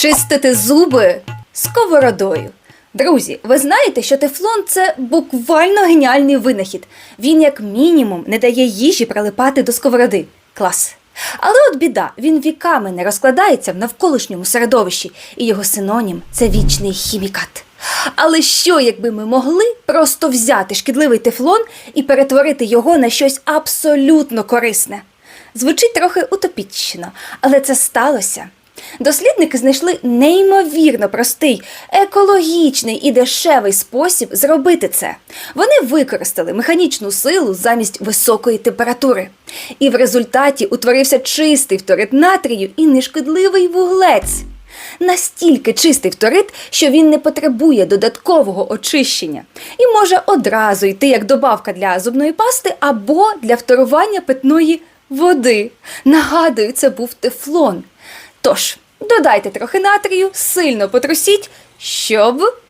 Чистити зуби сковородою. Друзі, ви знаєте, що тефлон це буквально геніальний винахід. Він, як мінімум, не дає їжі прилипати до сковороди. Клас. Але от біда, він віками не розкладається в навколишньому середовищі, і його синонім це вічний хімікат. Але що, якби ми могли просто взяти шкідливий тефлон і перетворити його на щось абсолютно корисне? Звучить трохи утопічно, але це сталося. Дослідники знайшли неймовірно простий, екологічний і дешевий спосіб зробити це. Вони використали механічну силу замість високої температури. І в результаті утворився чистий фторид натрію і нешкідливий вуглець. Настільки чистий фторид, що він не потребує додаткового очищення і може одразу йти як добавка для зубної пасти або для вторування питної води. Нагадую, це був тефлон. Тож, додайте трохи натрію, сильно потрусіть, щоб